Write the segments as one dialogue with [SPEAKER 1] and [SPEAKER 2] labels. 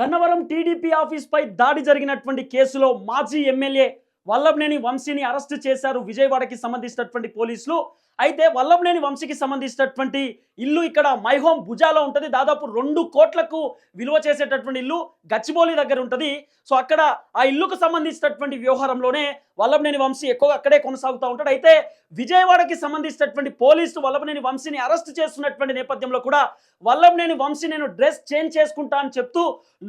[SPEAKER 1] Gannavaram TDP ఆఫీస్పై దాడి జరిగినటువంటి కేసులో మాజీ ఎమ్మెల్యే వల్లభనేని వంశీని అరెస్టు చేశారు విజయవాడకి సంబంధించినటువంటి పోలీసులు. అయితే వల్లభనేని వంశీకి సంబంధించినటువంటి ఇల్లు ఇక్కడ మై హోమ్ భుజాలో ఉంటుంది. దాదాపు రెండు కోట్లకు విలువ చేసేటటువంటి ఇల్లు గచ్చిబౌలి దగ్గర ఉంటుంది. సో అక్కడ ఆ ఇల్లుకు సంబంధించినటువంటి వ్యవహారంలోనే వల్లభనేని వంశీ ఎక్కువగా అక్కడే కొనసాగుతూ ఉంటాడు. అయితే విజయవాడకి సంబంధించినటువంటి పోలీసులు వల్లభనేని వంశీని అరెస్ట్ చేస్తున్నటువంటి నేపథ్యంలో కూడా వల్లభనేని వంశీ నేను డ్రెస్ చేంజ్ చేసుకుంటా అని చెప్తూ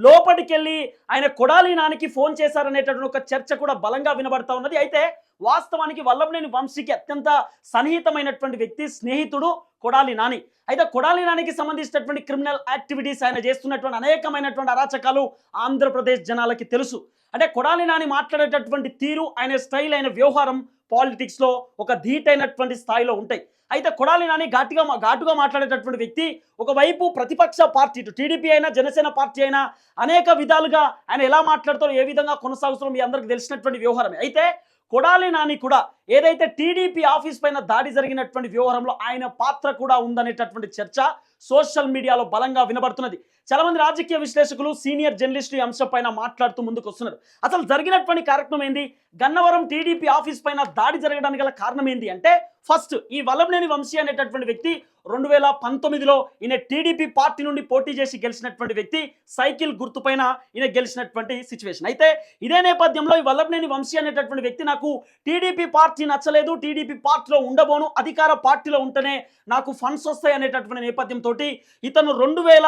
[SPEAKER 1] లోపలికెళ్ళి ఆయన కొడాలి నానికి ఫోన్ చేశారనేటటువంటి ఒక చర్చ కూడా బలంగా వినబడతా ఉన్నది. అయితే వాస్తవానికి వల్లభనేని వంశీకి అత్యంత సన్నిహితమైనటువంటి వ్యక్తి స్నేహితుడు కొడాలి నాని. అయితే కొడాలి నానికి సంబంధించినటువంటి క్రిమినల్ యాక్టివిటీస్ ఆయన చేస్తున్నటువంటి అనేకమైనటువంటి అరాచకాలు ఆంధ్రప్రదేశ్ జనాలకి తెలుసు. అంటే కొడాలి నాని మాట్లాడేటటువంటి తీరు ఆయన స్టైల్ అయిన వ్యవహారం పాలిటిక్స్లో ఒక ధీటైనటువంటి స్థాయిలో ఉంటాయి. అయితే కొడాలి నాని ఘాటుగా మా- ఘాటుగా మాట్లాడేటటువంటి వ్యక్తి ఒకవైపు ప్రతిపక్ష పార్టీ టీడీపీ అయినా జనసేన పార్టీ అయినా అనేక విధాలుగా ఆయన ఎలా మాట్లాడతారో ఏ విధంగా కొనసాగుతారో మీ అందరికి తెలిసినటువంటి వ్యవహారం అయితే కొడాలి నాని కూడా ఏదైతే టీడీపీ ఆఫీస్ పైన దాడి జరిగినటువంటి వ్యవహారంలో ఆయన పాత్ర కూడా ఉందనేటటువంటి చర్చ సోషల్ మీడియాలో బలంగా వినబడుతున్నది. చాలా మంది రాజకీయ విశ్లేషకులు సీనియర్ జర్నలిస్టులు ఈ అంశం పైన మాట్లాడుతూ ముందుకు వస్తున్నారు అసలు జరిగినటువంటి కార్యక్రమం ఏంది? గన్నవరం టీడీపీ ఆఫీస్ పైన దాడి జరగడానికి గల కారణం ఏంది అంటే ఫస్ట్ ఈ వల్లంనేని వంశీ అనేటటువంటి వ్యక్తి రెండు వేల పంతొమ్మిదిలో ఈయన టీడీపీ పార్టీ నుండి పోటీ చేసి గెలిచినటువంటి వ్యక్తి సైకిల్ గుర్తుపైన ఈయన గెలిచినటువంటి సిచ్యువేషన్. అయితే ఇదే నేపథ్యంలో ఈ వల్లభనేని వంశీ అనేటటువంటి వ్యక్తి నాకు టీడీపీ పార్టీ నచ్చలేదు టీడీపీ పార్టీలో ఉండబోను అధికార పార్టీలో ఉంటేనే నాకు ఫండ్స్ వస్తాయి అనేటటువంటి నేపథ్యంతో ఇతను రెండు వేల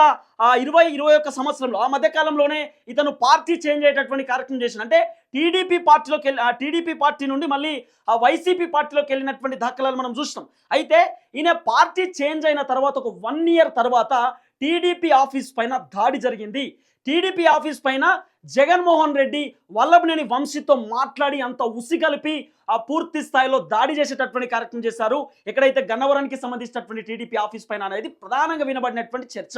[SPEAKER 1] ఇరవై ఇరవై ఒక్క సంవత్సరంలో ఆ మధ్యకాలంలోనే ఇతను పార్టీ చేంజ్ అయ్యేటటువంటి కార్యక్రమం చేసిన అంటే టీడీపీ పార్టీలోకి వెళ్ళి టీడీపీ పార్టీ నుండి మళ్ళీ ఆ వైసీపీ పార్టీలోకి వెళ్ళినటువంటి దాఖలాలు మనం చూసినాం. అయితే ఈయన పార్టీ చేంజ్ అయిన తర్వాత ఒక వన్ ఇయర్ తర్వాత టీడీపీ ఆఫీస్ పైన దాడి జరిగింది. టీడీపీ ఆఫీస్ పైన జగన్మోహన్ రెడ్డి వల్లభనేని వంశీతో మాట్లాడి అంత ఉసి కలిపి ఆ పూర్తి స్థాయిలో దాడి చేసేటటువంటి కార్యక్రమం చేశారు. ఎక్కడైతే గన్నవరానికి సంబంధించినటువంటి టీడీపీ ఆఫీస్ పైన అనేది ప్రధానంగా వినబడినటువంటి చర్చ.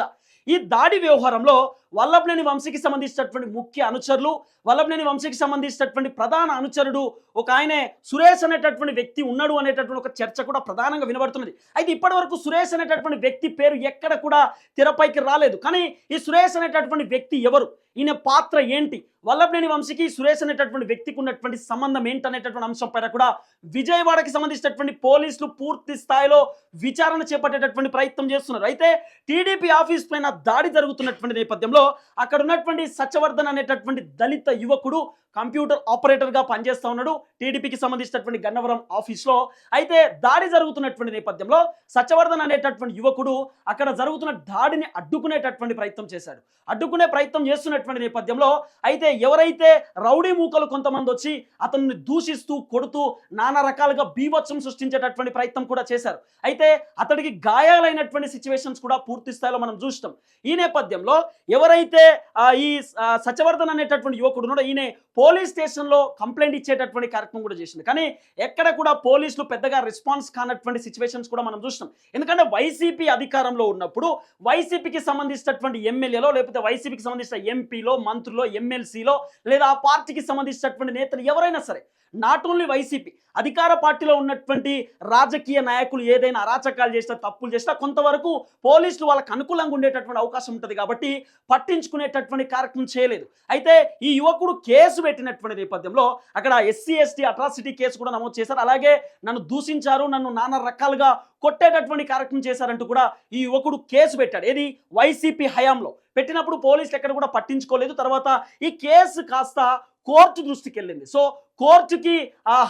[SPEAKER 1] ఈ దాడి వ్యవహారంలో వల్లభనేని వంశీకి సంబంధించినటువంటి ముఖ్య అనుచరులు వల్లభనేని వంశీకి సంబంధించినటువంటి ప్రధాన అనుచరుడు ఒక ఆయనే సురేష్ అనేటటువంటి వ్యక్తి ఉన్నాడు అనేటటువంటి ఒక చర్చ కూడా ప్రధానంగా వినబడుతున్నది. అయితే ఇప్పటి వరకు సురేష్ అనేటటువంటి వ్యక్తి పేరు ఎక్కడ కూడా తెరపైకి రాలేదు. కానీ ఈ సురేష్ అనేటటువంటి వ్యక్తి ఎవరు? ఈయన పాత్ర ఏంటి? వల్లభనేని వంశీకి సురేష్ అనేటటువంటి వ్యక్తికి ఉన్నటువంటి సంబంధం ఏంటనేటటువంటి అంశం పైన కూడా విజయవాడకి సంబంధించినటువంటి పోలీసులు పూర్తి స్థాయిలో విచారణ చేపట్టేటటువంటి ప్రయత్నం చేస్తున్నారు. అయితే టీడీపీ ఆఫీస్ పైన దాడి జరుగుతున్నటువంటి నేపథ్యంలో అక్కడ ఉన్నటువంటి సత్యవర్ధన్ అనేటటువంటి దళిత యువకుడు కంప్యూటర్ ఆపరేటర్గా పనిచేస్తూ ఉన్నాడు టీడీపీకి సంబంధించినటువంటి గన్నవరం ఆఫీస్లో. అయితే దాడి జరుగుతున్నటువంటి నేపథ్యంలో సత్యవర్ధన్ అనేటటువంటి యువకుడు అక్కడ జరుగుతున్న దాడిని అడ్డుకునేటటువంటి ప్రయత్నం చేశాడు. అడ్డుకునే ప్రయత్నం చేస్తున్నటువంటి నేపథ్యంలో అయితే ఎవరైతే రౌడీ మూకలు కొంతమంది వచ్చి అతన్ని దూషిస్తూ కొడుతూ నానా రకాలుగా బీభత్సం సృష్టించేటటువంటి ప్రయత్నం కూడా చేశారు. అయితే అతడికి గాయాలైనటువంటి సిచ్యువేషన్స్ కూడా పూర్తి స్థాయిలో మనం చూస్తాం ఈ నేపథ్యంలో ఎవరైతే ఈ ఆ, సత్యవర్ధన్ అనేటటువంటి యువకుడు ఉన్నాడో ఈయన పోలీస్ స్టేషన్లో కంప్లైంట్ ఇచ్చేటటువంటి కార్యక్రమం కూడా చేసింది కానీ ఎక్కడ కూడా పోలీసులు పెద్దగా రెస్పాన్స్ కానటువంటి సిచ్యువేషన్స్ కూడా మనం చూసినాం. ఎందుకంటే వైసీపీ అధికారంలో ఉన్నప్పుడు వైసీపీకి సంబంధించినటువంటి ఎమ్మెల్యేలో లేకపోతే వైసీపీకి సంబంధించిన ఎంపీలో మంత్రులో పార్టీలో లేదా ఆ పార్టీకి సంబంధించినటువంటి నేతలు ఎవరైనా సరే నాట్ ఓన్లీ వైసీపీ అధికార పార్టీలో ఉన్నటువంటి రాజకీయ నాయకులు ఏదైనా అరాచకాలు చేసినా తప్పులు చేసినా కొంతవరకు పోలీసులు వాళ్ళకి అనుకూలంగా ఉండేటటువంటి అవకాశం ఉంటుంది కాబట్టి పట్టించుకునేటటువంటి కార్యక్రమం చేయలేదు. అయితే ఈ యువకుడు కేసు పెట్టినటువంటి నేపథ్యంలో అక్కడ ఎస్సీ ఎస్టీ అట్రాసిటీ కేసు కూడా నమోదు చేశారు. అలాగే నన్ను దూషించారు నన్ను నానా రకాలుగా కొట్టేటటువంటి కార్యక్రమం చేశారంటూ కూడా ఈ యువకుడు కేసు పెట్టాడు. ఏది? వైసీపీ హయాంలో. పెట్టినప్పుడు పోలీసులు ఎక్కడ కూడా పట్టించుకోలేదు. తర్వాత ఈ కేసు కాస్త కోర్టు దృష్టికి వెళ్ళింది సో కోర్టుకి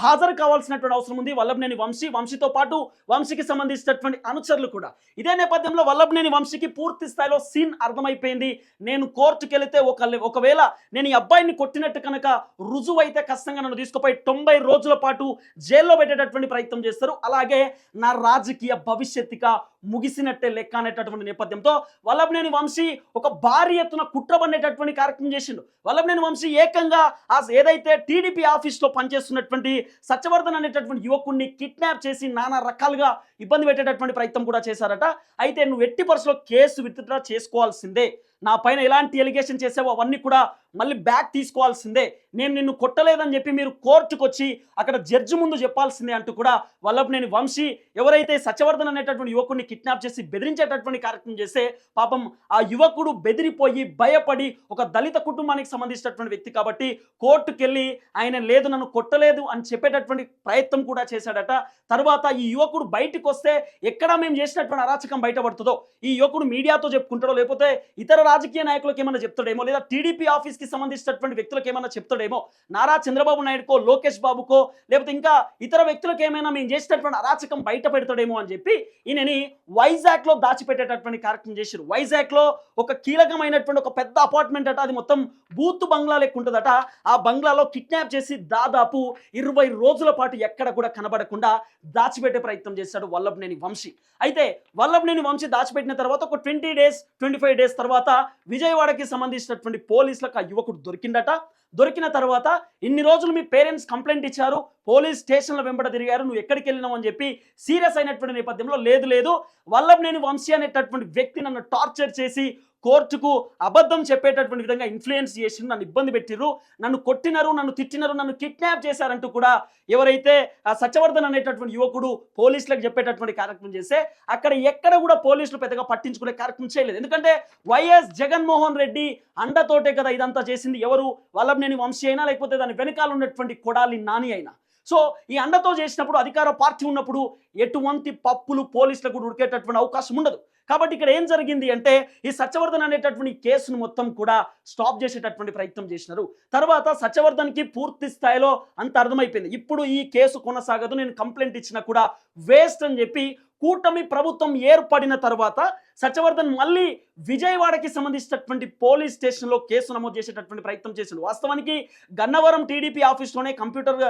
[SPEAKER 1] హాజరు కావాల్సినటువంటి అవసరం ఉంది. వల్లభనేని వంశీ వంశీతో పాటు వంశీకి సంబంధించినటువంటి అనుచరులు కూడా. ఇదే నేపథ్యంలో వల్లభనేని వంశీకి పూర్తి స్థాయిలో సీన్ అర్థమైపోయింది. నేను కోర్టుకి వెళితే ఒక ఒకవేళ నేను ఈ అబ్బాయిని కొట్టినట్టు కనుక రుజువు అయితే కష్టంగా నన్ను తీసుకుపోయి తొంభై రోజుల పాటు జైల్లో పెట్టేటటువంటి ప్రయత్నం చేస్తారు. అలాగే నా రాజకీయ భవిష్యత్తుగా ముగిసినట్టే లెక్క అనేటటువంటి నేపథ్యంతో వల్లభనేని వంశీ ఒక భారీ ఎత్తున కుట్రబడినటువంటి కార్యక్రమం చేసిండు. వల్లభనేని వంశీ ఏకంగా ఆ ఏదైతే టీడీపీ ఆఫీస్లో పనిచేస్తున్నటువంటి సత్యవర్ధన్ అనేటటువంటి యువకుడిని కిడ్నాప్ చేసి నానా రకాలుగా ఇబ్బంది పెట్టేటటువంటి ప్రయత్నం కూడా చేశారట. అయితే నువ్వు ఎట్టి పరిస్థితుల్లో కేసు విత్డ్రా చేసుకోవాల్సిందే. నా పైన ఎలాంటి ఎలిగేషన్ చేసావో అవన్నీ కూడా మళ్ళీ బ్యాక్ తీసుకోవాల్సిందే. నేను నిన్ను కొట్టలేదని చెప్పి మీరు కోర్టుకు వచ్చి అక్కడ జడ్జి ముందు చెప్పాల్సిందే అంటూ కూడా వల్లభనేని వంశీ ఎవరైతే సత్యవర్ధన్ అనేటటువంటి యువకుడిని కిడ్నాప్ చేసి బెదిరించేటటువంటి కార్యక్రమం చేస్తే పాపం ఆ యువకుడు బెదిరిపోయి భయపడి ఒక దళిత కుటుంబానికి సంబంధించినటువంటి వ్యక్తి కాబట్టి కోర్టుకు వెళ్ళి ఆయన లేదు నన్ను కొట్టలేదు అని చెప్పేటటువంటి ప్రయత్నం కూడా చేశాడట. తర్వాత ఈ యువకుడు బయటకు వస్తే ఎక్కడ మేము చేసినటువంటి అరాచకం బయటపడుతుందో ఈ యువకుడు మీడియాతో చెప్పుకుంటాడో లేకపోతే ఇతర రాజకీయ నాయకులకు ఏమైనా చెప్తాడేమో? లేదా టీడీపీ ఆఫీస్కి సంబంధించినటువంటి వ్యక్తులకు ఏమైనా చెప్తాడేమో? నారా చంద్రబాబు నాయుడుకో లోకేష్ బాబుకో లేకపోతే ఇంకా ఇతర వ్యక్తులకు ఏమైనా మేము చేసినటువంటి అరాచకం బయట పెడతాడేమో అని చెప్పి ఈయనని వైజాగ్లో దాచిపెట్టేటటువంటి కార్యక్రమం చేశారు. వైజాగ్లో ఒక కీలకమైనటువంటి ఒక పెద్ద అపార్ట్మెంట్ అట అది మొత్తం బూత్ బంగ్లా లెక్క ఉంటుందట. ఆ బంగ్లాలో కిడ్నాప్ చేసి దాదాపు ఇరవై రోజుల పాటు ఎక్కడ కూడా కనబడకుండా దాచిపెట్టే ప్రయత్నం చేశాడు వల్లభనేని వంశీ. అయితే వల్లభనేని వంశీ దాచిపెట్టిన తర్వాత ఒక twenty days twenty five days తర్వాత విజయవాడకి సంబంధించినటువంటి పోలీసులకు ఆ యువకుడు దొరికిందట దొరికిన తర్వాత ఇన్ని రోజులు మీ పేరెంట్స్ కంప్లైంట్ ఇచ్చారు. పోలీస్ స్టేషన్ల వెంబడ తిరిగారు. నువ్వు ఎక్కడికి వెళ్ళినావు అని చెప్పి సీరియస్ అయినటువంటి నేపథ్యంలో లేదు లేదు. వల్లభనేని వంశీ అనేటటువంటి వ్యక్తి నన్ను టార్చర్ చేసి కోర్టుకు అబద్ధం చెప్పేటటువంటి విధంగా ఇన్ఫ్లుయెన్స్ చేసి నన్ను ఇబ్బంది పెట్టిరు నన్ను కొట్టినారు నన్ను తిట్టినారు నన్ను కిడ్నాప్ చేశారంటూ కూడా ఎవరైతే ఆ సత్యవర్ధన్ అనేటటువంటి యువకుడు పోలీసులకు చెప్పేటటువంటి కార్యక్రమం చేస్తే అక్కడ ఎక్కడ కూడా పోలీసులు పెద్దగా పట్టించుకునే కార్యక్రమం చేయలేదు. ఎందుకంటే వైఎస్ జగన్మోహన్ రెడ్డి అండతోటే కదా ఇదంతా చేసింది. ఎవరు? వల్లభనేని వంశీ అయినా లేకపోతే దాని వెనకాల ఉన్నటువంటి కొడాలి నాని అయినా. సో ఈ అండతో చేసినప్పుడు అధికార పార్టీ ఉన్నప్పుడు ఎటువంటి పప్పులు పోలీసులకు కూడా ఉడికేటటువంటి అవకాశం ఉండదు. కాబట్టి ఇక్కడ ఏం జరిగింది అంటే ఈ సత్యవర్ధన్ అనేటటువంటి కేసును మొత్తం కూడా స్టాప్ చేసేటటువంటి ప్రయత్నం చేసినారు. తర్వాత సత్యవర్ధన్కి పూర్తి స్థాయిలో అంత అర్థమైపోయింది. ఇప్పుడు ఈ కేసు కొనసాగదు నేను కంప్లైంట్ ఇచ్చినా కూడా వేస్ట్ అని చెప్పి కూటమి ప్రభుత్వం ఏర్పడిన తర్వాత సత్యవర్ధన్ మళ్ళీ విజయవాడకి సంబంధించినటువంటి పోలీస్ స్టేషన్లో కేసు నమోదు చేసేటటువంటి ప్రయత్నం చేసిండు. వాస్తవానికి గన్నవరం టీడీపీ ఆఫీస్లోనే కంప్యూటర్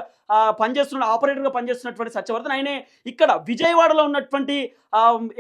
[SPEAKER 1] పనిచేస్తున్న ఆపరేటర్గా పనిచేస్తున్నటువంటి సత్యవర్ధన్. ఆయనే ఇక్కడ విజయవాడలో ఉన్నటువంటి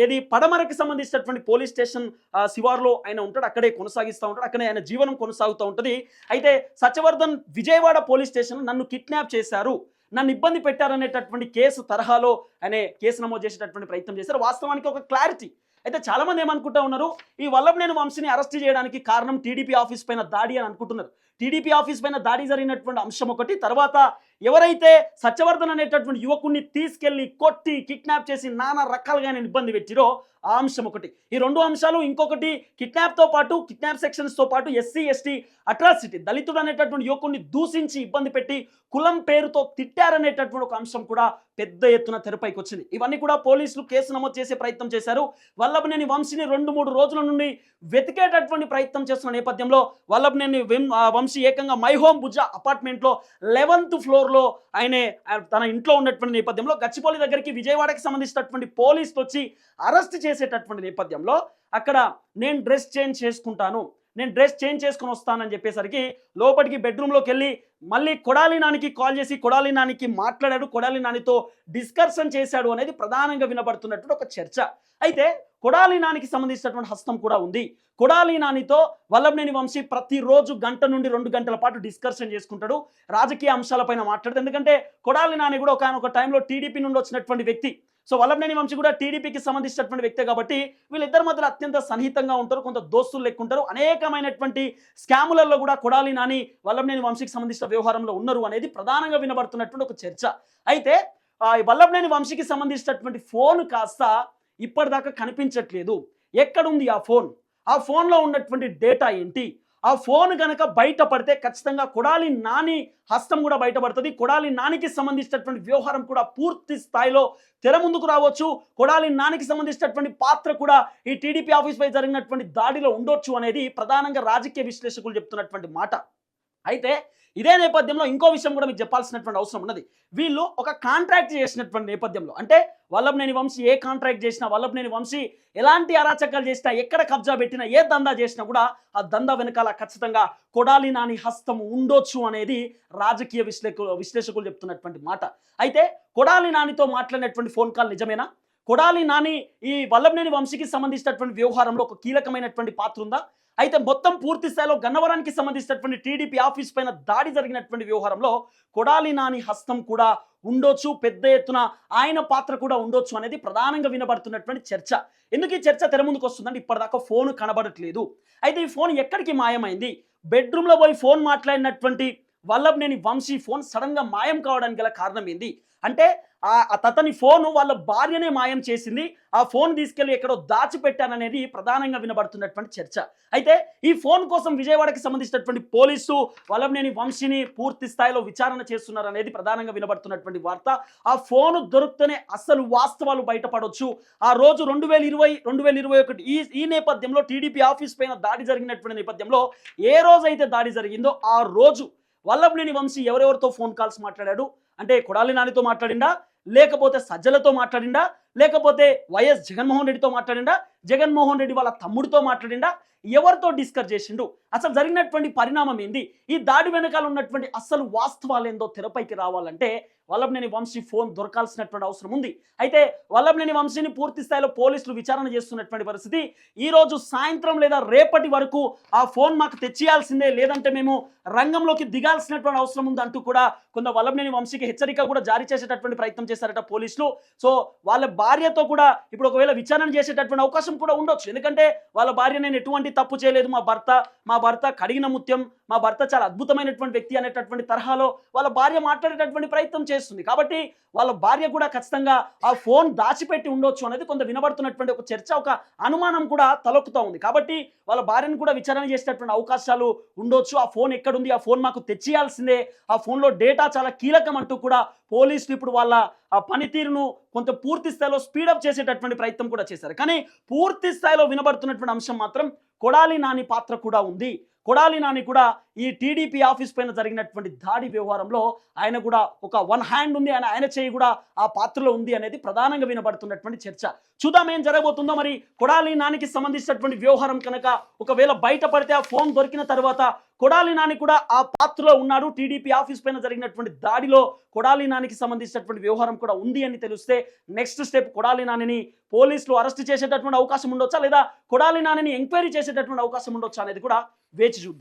[SPEAKER 1] ఏది పడమరకి సంబంధించినటువంటి పోలీస్ స్టేషన్ శివారులో శివార్లో ఆయన ఉంటాడు. అక్కడే కొనసాగిస్తూ ఉంటాడు. అక్కడే ఆయన జీవనం కొనసాగుతూ ఉంటుంది. అయితే సత్యవర్ధన్ విజయవాడ పోలీస్ స్టేషన్ నన్ను కిడ్నాప్ చేశారు. నన్ను ఇబ్బంది పెట్టారనేటటువంటి కేసు తరహాలో అనే కేసు నమోదు చేసేటటువంటి ప్రయత్నం చేశారు. వాస్తవానికి ఒక క్లారిటీ. అయితే చాలా మంది ఏమనుకుంటా ఉన్నారు? ఈ వల్లభనేని వంశీని అరెస్ట్ చేయడానికి కారణం టీడీపీ ఆఫీస్ పైన దాడి అని అనుకుంటున్నారు. టీడీపీ ఆఫీస్ పైన దాడి జరిగినటువంటి అంశం ఒకటి. తర్వాత ఎవరైతే సత్యవర్ధన్ అనేటటువంటి యువకుడిని తీసుకెళ్ళి కొట్టి కిడ్నాప్ చేసి నానా రకాలుగా నేను ఇబ్బంది పెట్టిరో ఆ అంశం ఒకటి. ఈ రెండు అంశాలు ఇంకొకటి కిడ్నాప్తో పాటు కిడ్నాప్ సెక్షన్స్తో పాటు ఎస్సీ ఎస్టీ అట్రాసిటీ దళితుడు అనేటటువంటి యువకుడిని దూషించి ఇబ్బంది పెట్టి కులం పేరుతో తిట్టారనేటటువంటి ఒక అంశం కూడా పెద్ద ఎత్తున తెరపైకి వచ్చింది. ఇవన్నీ కూడా పోలీసులు కేసు నమోదు చేసే ప్రయత్నం చేశారు. వల్లభనేని వంశీని రెండు మూడు రోజుల నుండి వెతికేటటువంటి ప్రయత్నం చేస్తున్న నేపథ్యంలో వల్లభనేని వెం- వంశీ ఏకంగా మై హోమ్ బుజ్జ అపార్ట్మెంట్లో లెవెన్త్ ఫ్లోర్లో ఆయనే తన ఇంట్లో ఉన్నటువంటి నేపథ్యంలో గచ్చిపోలి దగ్గరికి విజయవాడకి సంబంధించినటువంటి పోలీసులు వచ్చి అరెస్ట్ చేసేటటువంటి నేపథ్యంలో అక్కడ నేను డ్రెస్ చేంజ్ చేసుకుంటాను. నేను డ్రెస్ చేంజ్ చేసుకుని వస్తానని చెప్పేసరికి లోపలికి బెడ్రూమ్లోకి వెళ్ళి మళ్ళీ కొడాలి నానికి కాల్ చేసి కొడాలి నానికి మాట్లాడాడు కొడాలి నానితో డిస్కషన్ చేశాడు అనేది ప్రధానంగా వినబడుతున్నటువంటి ఒక చర్చ. అయితే కొడాలి నానికి సంబంధించినటువంటి హస్తం కూడా ఉంది. కొడాలి నానితో వల్లభనేని వంశీ ప్రతిరోజు గంట నుండి రెండు గంటల పాటు డిస్కషన్ చేసుకుంటాడు రాజకీయ అంశాలపైన మాట్లాడదు ఎందుకంటే కొడాలి నాని కూడా ఒక టైంలో టీడీపీ నుండి వచ్చినటువంటి వ్యక్తి. సో వల్లభనేని వంశీ కూడా టీడీపీకి సంబంధించినటువంటి వ్యక్తే కాబట్టి వీళ్ళిద్దరి మధ్యలో అత్యంత సన్నిహితంగా ఉంటారు కొంత దోస్తులు లెక్కుంటారు అనేకమైనటువంటి స్కాములలో కూడా కొడాలి నాని వల్లభనేని వంశీకి సంబంధించిన వ్యవహారంలో ఉన్నారు అనేది ప్రధానంగా వినబడుతున్నటువంటి ఒక చర్చ. అయితే ఈ వల్లభనేని వంశీకి సంబంధించినటువంటి ఫోన్ కాస్త ఇప్పటిదాకా కనిపించట్లేదు. ఎక్కడుంది ఆ ఫోన్? ఆ ఫోన్లో ఉన్నటువంటి డేటా ఏంటి? ఆ ఫోన్ కనుక బయటపడితే ఖచ్చితంగా కొడాలి నాని హస్తం కూడా బయటపడుతుంది కొడాలి నానికి సంబంధించినటువంటి వ్యవహారం కూడా పూర్తి స్థాయిలో తెర ముందుకు రావచ్చు. కొడాలి నానికి సంబంధించినటువంటి పాత్ర కూడా ఈ టీడీపీ ఆఫీస్పై జరిగినటువంటి దాడిలో ఉండొచ్చు అనేది ప్రధానంగా రాజకీయ విశ్లేషకులు చెప్తున్నటువంటి మాట. అయితే ఇదే నేపథ్యంలో ఇంకో విషయం కూడా మీకు చెప్పాల్సినటువంటి అవసరం ఉన్నది. వీళ్ళు ఒక కాంట్రాక్ట్ చేసినటువంటి నేపథ్యంలో అంటే వల్లభనేని వంశీ ఏ కాంట్రాక్ట్ చేసినా వల్లభనేని వంశీ ఎలాంటి అరాచకాలు చేసినా ఎక్కడ కబ్జా పెట్టినా ఏ దందా చేసినా కూడా ఆ దందా వెనకాల ఖచ్చితంగా కొడాలి నాని హస్తం ఉండొచ్చు అనేది రాజకీయ విశ్లేషకులు విశ్లేషకులు చెప్తున్నటువంటి మాట. అయితే కొడాలి నానితో మాట్లాడినటువంటి ఫోన్ కాల్ నిజమేనా? కొడాలి నాని ఈ వల్లభనేని వంశీకి సంబంధించినటువంటి వ్యవహారంలో ఒక కీలకమైనటువంటి పాత్ర ఉందా? అయితే మొత్తం పూర్తి స్థాయిలో గన్నవరానికి సంబంధించినటువంటి టీడీపీ ఆఫీస్ పైన దాడి జరిగినటువంటి వ్యవహారంలో కొడాలి నాని హస్తం కూడా ఉండొచ్చు పెద్ద ఎత్తున ఆయన పాత్ర కూడా ఉండొచ్చు అనేది ప్రధానంగా వినబడుతున్నటువంటి చర్చ. ఎందుకు ఈ చర్చ తెర ముందుకు వస్తుందంటే ఇప్పటిదాకా ఫోన్ కనబడట్లేదు. అయితే ఈ ఫోన్ ఎక్కడికి మాయమైంది? బెడ్రూమ్లో పోయి ఫోన్ మాట్లాడినటువంటి వల్లభనేని వంశీ ఫోన్ సడన్గా మాయం కావడానికి గల కారణం ఏంది? అంటే ఆ అతని ఫోను వాళ్ళ భార్యనే మాయం చేసింది. ఆ ఫోన్ తీసుకెళ్ళి ఎక్కడో దాచిపెట్టాననేది ప్రధానంగా వినబడుతున్నటువంటి చర్చ. అయితే ఈ ఫోన్ కోసం విజయవాడకి సంబంధించినటువంటి పోలీసు వల్లభనేని వంశీని పూర్తి స్థాయిలో విచారణ చేస్తున్నారు అనేది ప్రధానంగా వినబడుతున్నటువంటి వార్త. ఆ ఫోన్ దొరికితేనే అసలు వాస్తవాలు బయటపడవచ్చు ఆ రోజు రెండు వేల ఇరవై రెండు వేల ఇరవై ఒకటి ఈ ఈ నేపథ్యంలో టీడీపీ ఆఫీస్ పైన దాడి జరిగినటువంటి నేపథ్యంలో ఏ రోజైతే దాడి జరిగిందో ఆ రోజు వల్లభనేని వంశీ ఎవరెవరితో ఫోన్ కాల్స్ మాట్లాడాడు? అంటే కొడాలి నానితో మాట్లాడిండా? లేకపోతే సజ్జలతో మాట్లాడిండా? లేకపోతే వైఎస్ జగన్మోహన్ రెడ్డితో మాట్లాడిండా? జగన్మోహన్ రెడ్డి వాళ్ళ తమ్ముడితో మాట్లాడిండా? ఎవరితో డిస్కస్ చేసిండు? అసలు జరిగినటువంటి పరిణామం ఏంది? ఈ దాడి వెనకాల ఉన్నటువంటి అసలు వాస్తవాలు ఏందో తెరపైకి రావాలంటే వల్లభనేని వంశీ ఫోన్ దొరకాల్సినటువంటి అవసరం ఉంది. అయితే వల్లభనేని వంశీని పూర్తి స్థాయిలో పోలీసులు విచారణ చేస్తున్నటువంటి పరిస్థితి. ఈ రోజు సాయంత్రం లేదా రేపటి వరకు ఆ ఫోన్ మాకు తెచ్చియాల్సిందే లేదంటే మేము రంగంలోకి దిగాల్సినటువంటి అవసరం ఉంది అంటూ కూడా కొంత వల్లభనేని వంశీకి హెచ్చరిక కూడా జారీ చేసేటటువంటి ప్రయత్నం చేశారట పోలీసులు. సో వాళ్ళ భార్యతో కూడా ఇప్పుడు ఒకవేళ విచారణ చేసేటటువంటి అవకాశం కూడా ఉండొచ్చు. ఎందుకంటే వాళ్ళ భార్య నేను ఎటువంటి తప్పు చేయలేదు. మా భర్త మా భర్త కడిగిన ముత్యం మా భర్త చాలా అద్భుతమైనటువంటి వ్యక్తి అనేటటువంటి తరహాలో వాళ్ళ భార్య మాట్లాడేటటువంటి ప్రయత్నం చేస్తుంది. కాబట్టి వాళ్ళ భార్య కూడా ఖచ్చితంగా ఆ ఫోన్ దాచిపెట్టి ఉండొచ్చు అనేది కొంత వినబడుతున్నటువంటి ఒక చర్చ ఒక అనుమానం కూడా తలొక్కుతూ ఉంది. కాబట్టి వాళ్ళ భార్యను కూడా విచారణ చేసేటటువంటి అవకాశాలు ఉండొచ్చు. ఆ ఫోన్ ఎక్కడుంది? ఆ ఫోన్ మాకు తెచ్చియాల్సిందే. ఆ ఫోన్లో డేటా చాలా కీలకం అంటూ కూడా పోలీసులు ఇప్పుడు వాళ్ళ ఆ పనితీరును కొంత పూర్తి స్థాయిలో స్పీడప్ చేసేటటువంటి ప్రయత్నం కూడా చేశారు. కానీ పూర్తి స్థాయిలో వినబడుతున్నటువంటి అంశం మాత్రం కొడాలి నాని పాత్ర కూడా ఉంది. కొడాలి నాని కూడా ఈ టీడీపీ ఆఫీస్ పైన జరిగినటువంటి దాడి వ్యవహారంలో ఆయన కూడా ఒక వన్ హ్యాండ్ ఉంది. ఆయన ఆయన చేయి కూడా ఆ పాత్రలో ఉంది అనేది ప్రధానంగా వినబడుతున్నటువంటి చర్చ. చూద్దాం ఏం జరగబోతుందో మరి. కొడాలి నానికి సంబంధించినటువంటి వ్యవహారం కనుక ఒకవేళ బయటపడితే ఆ ఫోన్ దొరికిన తర్వాత కొడాలి నాని కూడా ఆ పాత్రలో ఉన్నాడు. టీడీపీ ఆఫీస్ పైన జరిగినటువంటి దాడిలో కొడాలి నానికి సంబంధించినటువంటి వ్యవహారం కూడా ఉంది అని తెలిస్తే నెక్స్ట్ స్టెప్ కొడాలి నానిని పోలీసులు అరెస్ట్ చేసేటటువంటి అవకాశం ఉండొచ్చా? లేదా కొడాలి నానిని ఎంక్వైరీ చేసేటటువంటి అవకాశం ఉండొచ్చా అనేది కూడా వేచి చూద్దాం.